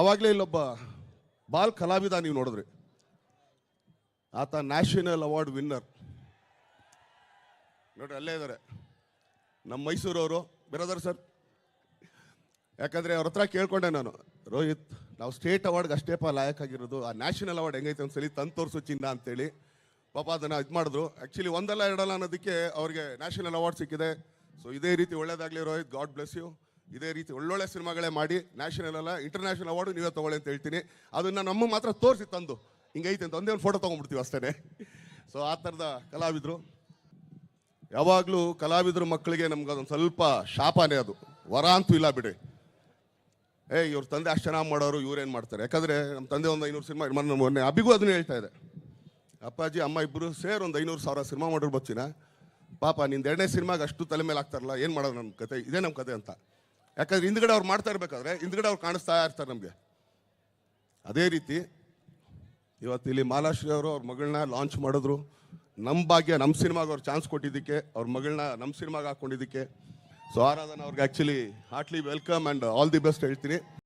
ಅವಾಗಲೇ ಇಲ್ಲೊಬ್ಬ ಬಾಲ್ ಕಲಾವಿದ ನೀವು ನೋಡಿದ್ರಿ. ಆತ ನ್ಯಾಷನಲ್ ಅವಾರ್ಡ್ ವಿನ್ನರ್. ನೋಡ್ರಿ, ಅಲ್ಲೇ ಇದ್ದಾರೆ ನಮ್ಮ ಮೈಸೂರವರು, ಬಿರೋದರ್ ಸರ್. ಯಾಕಂದ್ರೆ ಅವ್ರ ಹತ್ರ ಕೇಳ್ಕೊಂಡೆ ನಾನು, ರೋಹಿತ್, ನಾವು ಸ್ಟೇಟ್ ಅವಾರ್ಡ್ಗೆ ಅಷ್ಟೇ ಅಷ್ಟೇಪ ಲಾಯಕ್ಕಾಗಿರೋದು ಆ ನ್ಯಾಷನಲ್ ಅವಾರ್ಡ್ ಹೆಂಗೈತೆ ಒಂದ್ಸಲಿ ತಂದು ತೋರಿಸು ಚಿನ್ನ ಅಂತೇಳಿ ಪಾಪ ಅದನ್ನು ಇದು ಮಾಡಿದ್ರು. ಆ್ಯಕ್ಚುಲಿ ಒಂದಲ್ಲ ಎರಡಲ್ಲ ಅನ್ನೋದಕ್ಕೆ ಅವ್ರಿಗೆ ನ್ಯಾಷನಲ್ ಅವಾರ್ಡ್ ಸಿಕ್ಕಿದೆ. ಸೊ ಇದೇ ರೀತಿ ಒಳ್ಳೇದಾಗಲಿ ರೋಹಿತ್ ಗಾಡ್ ಬ್ಲೆಸ್ ಯು ಇದೇ ರೀತಿ ಒಳ್ಳೊಳ್ಳೆ ಸಿನಿಮಾಗಳೇ ಮಾಡಿ ನ್ಯಾಷನಲ್ ಅಲ್ಲ ಇಂಟರ್ನ್ಯಾಷನಲ್ ಅವಾರ್ಡು ನೀವೇ ತೊಗೊಳ್ಳಿ ಅಂತ ಹೇಳ್ತೀನಿ. ಅದನ್ನು ನಮ್ಮ ಮಾತ್ರ ತೋರಿಸಿ ತಂದು. ಹಿಂಗೈತೆ ಅಂತ ಒಂದೇ ಒಂದು ಫೋಟೋ ತೊಗೊಂಡ್ಬಿಡ್ತೀವಿ ಅಷ್ಟೇ ಸೊ ಆ ಥರದ ಕಲಾವಿದರು. ಯಾವಾಗಲೂ ಕಲಾವಿದ್ರ ಮಕ್ಕಳಿಗೆ ನಮ್ಗೆ ಅದೊಂದು ಸ್ವಲ್ಪ ಶಾಪನೇ ಅದು. ವರ ಅಂತೂ ಇಲ್ಲ ಬಿಡಿ ಏ, ಇವ್ರ ತಂದೆ ಅಷ್ಟು ಚೆನ್ನಾಗಿ ಮಾಡೋರು, ಇವ್ರೇನು ಮಾಡ್ತಾರೆ? ಯಾಕಂದರೆ ನಮ್ಮ ತಂದೆ ಒಂದು ಐನೂರು ಸಿನಿಮಾ, ಮೊನ್ನೆ ಮೊನ್ನೆ ಅಬಿಗೂ ಅದನ್ನೇ ಹೇಳ್ತಾ ಇದೆ. ಅಪ್ಪಾಜಿ, ಅಮ್ಮ ಇಬ್ಬರು ಸೇರಿ ಒಂದು ಐನೂರು ಸಾವಿರ ಸಿನಿಮಾ ಮಾಡೋರು ಬಚ್ಚಿನ. ಪಾಪ, ನಿಂದು ಎರಡನೇ ಸಿನಿಮಾಗೆ ಅಷ್ಟು ತಲೆ ಮೇಲೆ ಆಗ್ತಾರಲ್ಲ ಏನು ಮಾಡೋದು ನಮ್ಮ ಕತೆ? ಇದೇ ನಮ್ಮ ಕತೆ ಅಂತ. ಯಾಕಂದ್ರೆ ಹಿಂದ್ಗಡೆ ಅವ್ರು ಮಾಡ್ತಾ ಇರ್ಬೇಕಾದ್ರೆ ಹಿಂದ್ಗಡೆ ಅವ್ರು ಕಾಣಿಸ್ತಾ ಇರ್ತಾರೆ ನಮಗೆ. ಅದೇ ರೀತಿ ಇವತ್ತು ಇಲ್ಲಿ ಮಾಲಾಶ್ರೀ ಅವರು ಅವ್ರ ಮಗಳನ್ನ ಲಾಂಚ್ ಮಾಡಿದ್ರು. ನಮ್ಮ ಭಾಗ್ಯ ನಮ್ಮ ಸಿನಿಮಾಗೆ ಅವ್ರು ಚಾನ್ಸ್ ಕೊಟ್ಟಿದ್ದಕ್ಕೆ, ಅವ್ರ ಮಗಳನ್ನ ನಮ್ಮ ಸಿನಿಮಾಗೆ ಹಾಕ್ಕೊಂಡಿದ್ದಕ್ಕೆ ಸೊ ಆರಾಧನ ಅವ್ರಿಗೆ actually heartly welcome and all the best ಹೇಳ್ತೀನಿ.